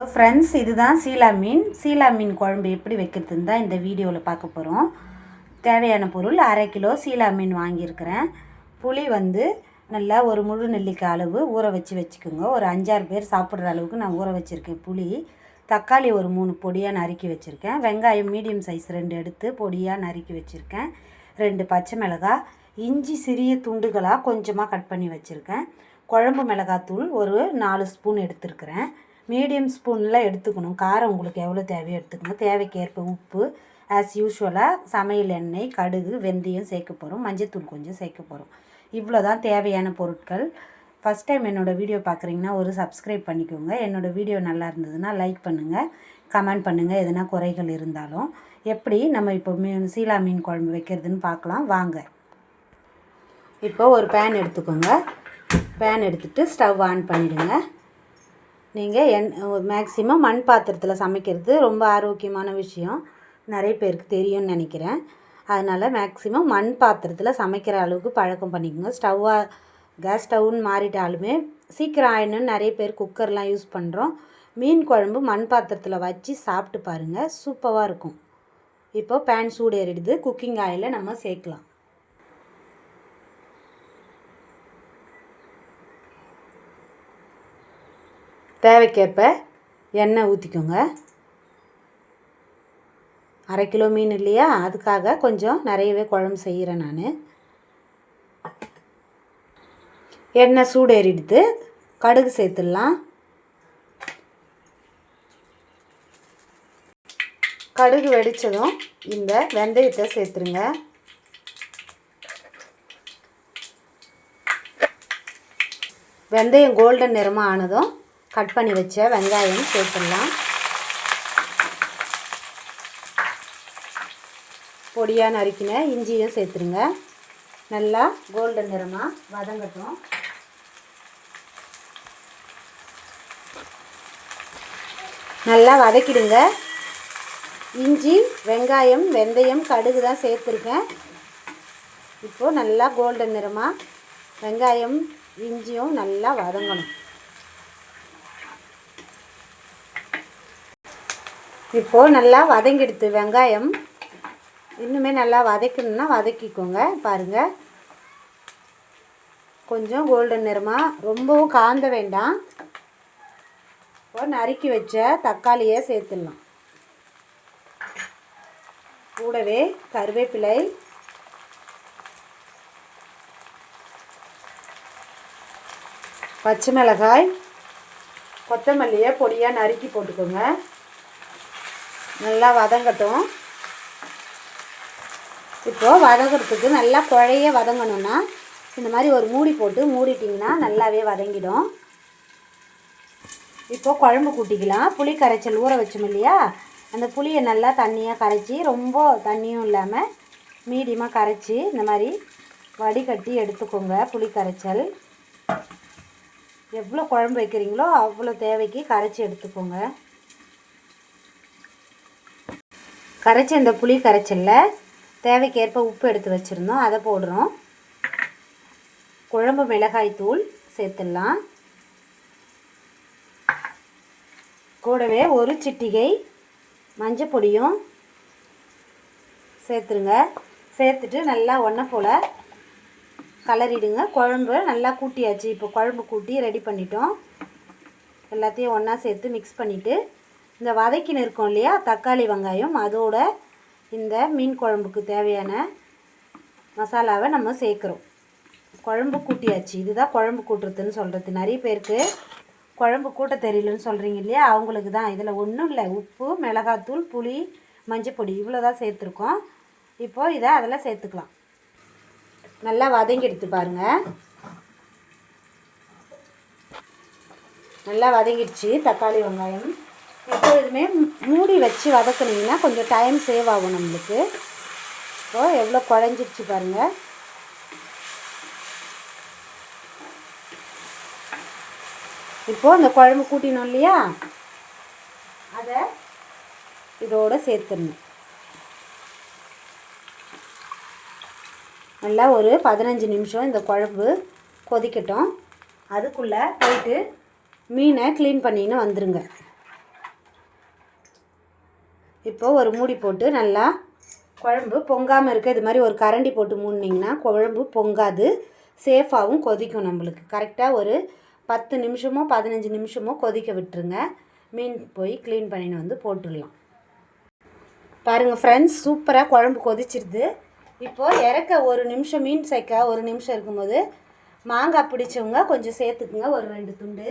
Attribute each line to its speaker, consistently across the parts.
Speaker 1: Friends இதுதான் சீலா மீன் சீலா மீன் குழம்பு எப்படி வைக்கிறதுன்னு தான் இந்த வீடியோவில் பார்க்க போகிறோம் தேவையான பொருள் அரை கிலோ சீலா மீன் வாங்கியிருக்கிறேன். புளி வந்து நல்லா ஒரு முழு நெல்லிக்காய் அளவு ஊற வச்சு வச்சுக்கோங்க. ஒரு அஞ்சாறு பேர் சாப்பிட்ற அளவுக்கு நான் ஊற வச்சுருக்கேன் புளி. தக்காளி ஒரு மூணு பொடியாக நறுக்கி வச்சுருக்கேன். வெங்காயம் மீடியம் சைஸ் ரெண்டு எடுத்து பொடியாக நறுக்கி வச்சுருக்கேன். ரெண்டு பச்சை மிளகாய் இஞ்சி சிறிய துண்டுகளாக கொஞ்சமாக கட் பண்ணி வச்சுருக்கேன். குழம்பு மிளகாத்தூள் ஒரு நாலு ஸ்பூன் எடுத்துருக்கிறேன். மீடியம் ஸ்பூனில் எடுத்துக்கணும். காரம் உங்களுக்கு எவ்வளோ தேவையோ எடுத்துக்கணும் தேவைக்கேற்ப உப்பு ஆஸ் யூஷுவலாக சமையல் எண்ணெய் கடுகு வெந்தயம் சேர்க்க போகிறோம் மஞ்சத்தூள் கொஞ்சம் சேர்க்க போகிறோம் இவ்வளோ தான் தேவையான பொருட்கள். ஃபஸ்ட் டைம் என்னோடய வீடியோ பார்க்குறீங்கன்னா ஒரு சப்ஸ்கிரைப் பண்ணிக்கோங்க. என்னோடய வீடியோ நல்லா இருந்ததுன்னா லைக் பண்ணுங்கள் கமெண்ட் பண்ணுங்கள் எதனா குறைகள் இருந்தாலும். எப்படி நம்ம இப்போ மீன் சீலா மீன் குழம்பு வைக்கிறதுன்னு பார்க்கலாம். வாங்க. இப்போ ஒரு பேன் எடுத்துக்கோங்க. பேன் எடுத்துகிட்டு ஸ்டவ் ஆன் பண்ணிவிடுங்க நீங்கள் என் மேக்ஸிமம் மண் பாத்திரத்தில் சமைக்கிறது ரொம்ப ஆரோக்கியமான விஷயம். நிறைய பேருக்கு தெரியும்னு நினைக்கிறேன். அதனால் மேக்ஸிமம் மண் பாத்திரத்தில் சமைக்கிற அளவுக்கு பழக்கம் பண்ணிக்கோங்க. ஸ்டவ்வாக கேஸ் ஸ்டவ்னு மாறிட்டாலுமே சீக்கிரம் ஆயிடணும்னு நிறைய பேர் குக்கர்லாம் யூஸ் பண்ணுறோம் மீன் குழம்பு மண் பாத்திரத்தில் வச்சு சாப்பிட்டு பாருங்கள் சூப்பராக இருக்கும். இப்போ பேன் சூடு ஏறிடுது குக்கிங் ஆயிலை நம்ம சேர்க்கலாம். தேவைக்கேற்ப எண்ணெய் ஊற்றிக்கோங்க அரை கிலோ மீன் இல்லையா? அதுக்காக கொஞ்சம் நிறையவே குழம்பு செய்கிறேன் நான். எண்ணெய் சூடேறிடுது. கடுகு சேர்த்துடலாம். கடுகு வெடித்ததும் இந்த வெந்தயத்தை சேர்த்துருங்க. வெந்தயம் கோல்டன் நிறமாக ஆனதும் கட் பண்ணி வச்ச வெங்காயம் சேர்த்துடலாம் பொடியாக நறுக்கின இஞ்சியும் சேர்த்துருங்க. நல்லா கோல்டன் நிறமாக வதங்கட்டும். நல்லா வதக்கிடுங்க. இஞ்சி வெங்காயம் வெந்தயம் கடுகு தான் சேர்த்துருக்கேன். இப்போது நல்லா கோல்டன் நிறமாக வெங்காயம் இஞ்சியும் நல்லா வதங்கணும். இப்போது நல்லா வதங்கிடுது வெங்காயம். இன்னுமே நல்லா வதக்கணுன்னா வதக்கிக்கோங்க பாருங்கள் கொஞ்சம் கோல்டன் நிறமாக ரொம்பவும் காந்த வேண்டாம். இப்போ நறுக்கி வச்ச தக்காளியை சேர்த்துடலாம். கூடவே கருவேப்பிலை. பச்சை மிளகாய். கொத்தமல்லியை பொடியாக நறுக்கி போட்டுக்கோங்க. நல்லா வதங்கட்டும். இப்போது வதங்கிறதுக்கு நல்லா குழைய வதங்கணுன்னா இந்த மாதிரி ஒரு மூடி போட்டு மூடிட்டிங்கன்னா நல்லாவே வதங்கிடும். இப்போது குழம்பு கூட்டிக்கலாம். புளி கரைச்சல் ஊற வச்சோம் இல்லையா? அந்த புளியை நல்லா தண்ணியாக கரைச்சி ரொம்ப தண்ணியும் இல்லாமல் மீடியமாக கரைச்சி இந்த மாதிரி வடிகட்டி எடுத்துக்கோங்க புளி கரைச்சல். எவ்வளோ குழம்பு வைக்கிறீங்களோ அவ்வளோ தேவைக்கு கரைச்சி எடுத்துக்கோங்க. கரைச்சி இந்த புளி கரைச்சலில் தேவைக்கேற்ப உப்பு எடுத்து வச்சுருந்தோம். அதை போடுறோம். குழம்பு மிளகாய் தூள் சேர்த்துடலாம். கூடவே ஒரு சிட்டிகை மஞ்சள் பொடியும் சேர்த்துருங்க. சேர்த்துட்டு நல்லா ஒன்றை போல் கலரிடுங்க. குழம்பு நல்லா கூட்டியாச்சு. இப்போ குழம்பு கூட்டி ரெடி பண்ணிட்டோம். எல்லாத்தையும் ஒன்றா சேர்த்து மிக்ஸ் பண்ணிவிட்டு இந்த வதக்கின்னு இருக்கோம் இல்லையா? தக்காளி வெங்காயம் அதோட இந்த மீன் குழம்புக்கு தேவையான மசாலாவை நம்ம சேர்க்குறோம். குழம்பு கூட்டியாச்சு. இதுதான் குழம்பு கூட்டுறதுன்னு சொல்கிறது நிறைய பேருக்கு குழம்பு கூட்ட தெரியலன்னு சொல்கிறீங்க இல்லையா? அவங்களுக்கு தான். இதில் ஒன்றும் இல்லை. உப்பு மிளகாத்தூள் புளி மஞ்சப்பொடி இவ்வளோ தான் சேர்த்துருக்கோம். இப்போது இதை அதில் சேர்த்துக்கலாம். நல்லா வதங்கி எடுத்து பாருங்கள் நல்லா வதங்கிடுச்சு. தக்காளி வெங்காயம். எப்பொழுதுமே மூடி வச்சு வதக்குனிங்கன்னா கொஞ்சம் டைம் சேவ் ஆகும் நம்மளுக்கு. இப்போது எவ்வளோ குழஞ்சிருச்சு பாருங்கள் இப்போது அந்த குழம்பு கூட்டினோம் இல்லையா? அதை இதோடு சேர்த்துடணும். நல்லா ஒரு பதினஞ்சு நிமிஷம் இந்த குழம்பு கொதிக்கட்டும். அதுக்குள்ளே போயிட்டு மீனை க்ளீன் பண்ணின்னு வந்துடுங்க இப்போது ஒரு மூடி போட்டு நல்லா குழம்பு பொங்காமல் இருக்க இது மாதிரி ஒரு கரண்டி போட்டு மூடினீங்கன்னா குழம்பு பொங்காது. சேஃபாகவும் கொதிக்கும் நம்மளுக்கு. கரெக்டாக ஒரு பத்து நிமிஷமோ பதினஞ்சு நிமிஷமோ கொதிக்க விட்டுருங்க. மீன் போய் க்ளீன் பண்ணின்னு வந்து போட்டுடலாம். பாருங்கள் ஃப்ரெண்ட்ஸ் சூப்பராக குழம்பு கொதிச்சிருது. இப்போது இறக்க ஒரு நிமிஷம் மீன் சேர்க்க ஒரு நிமிஷம் இருக்கும்போது மாங்காய் பிடிச்சவங்க கொஞ்சம் சேர்த்துக்குங்க. ஒரு ரெண்டு துண்டு.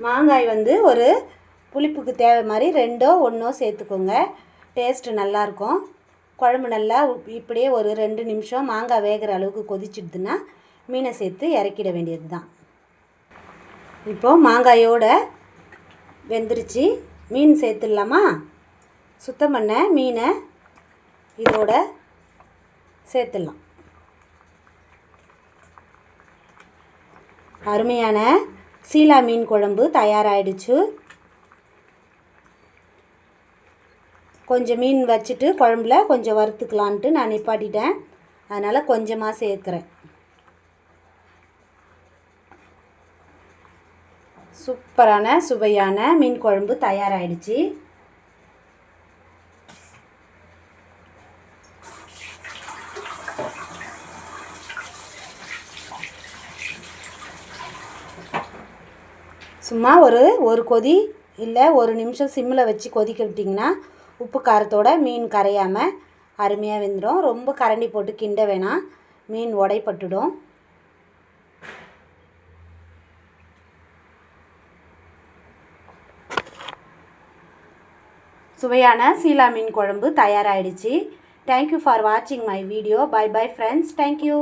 Speaker 1: மாங்காய் வந்து ஒரு புளிப்புக்கு தேவை மாதிரி ரெண்டோ ஒன்றோ சேர்த்துக்கோங்க. டேஸ்ட்டு நல்லாயிருக்கும் குழம்பு நல்லா இப்படியே ஒரு ரெண்டு நிமிஷம் மாங்காய் வேகிற அளவுக்கு கொதிச்சிடுதுன்னா மீனை சேர்த்து இறக்கிட வேண்டியது தான் இப்போது மாங்காயோட வெந்துருச்சு. மீன் சேர்த்துடலாமா? சுத்தம் பண்ண மீனை இதோட சேர்த்துடலாம். அருமையான சீலா மீன் குழம்பு தயாராகிடுச்சு கொஞ்சம் மீன் வச்சுட்டு குழம்புல கொஞ்சம் வறுத்துக்கலான்ட்டு நான் நிப்பாட்டிட்டேன். அதனால் கொஞ்சமாக சேர்க்குறேன். சூப்பரான சுவையான மீன் குழம்பு தயாராகிடுச்சு சும்மா ஒரு ஒரு கொதி இல்லை ஒரு நிமிஷம் சிம்மில் வச்சு கொதிக்க விட்டிங்கன்னா உப்பு காரத்தோட மீன் கரையாமல் அருமையாக வெந்துடும். ரொம்ப கரண்டி போட்டு கிண்ட வேணாம். மீன் உடைப்பட்டுடும். சுவையான சீலா மீன் குழம்பு தயாராகிடுச்சு தேங்க்யூ ஃபார் வாட்சிங் my video bye bye friends thank you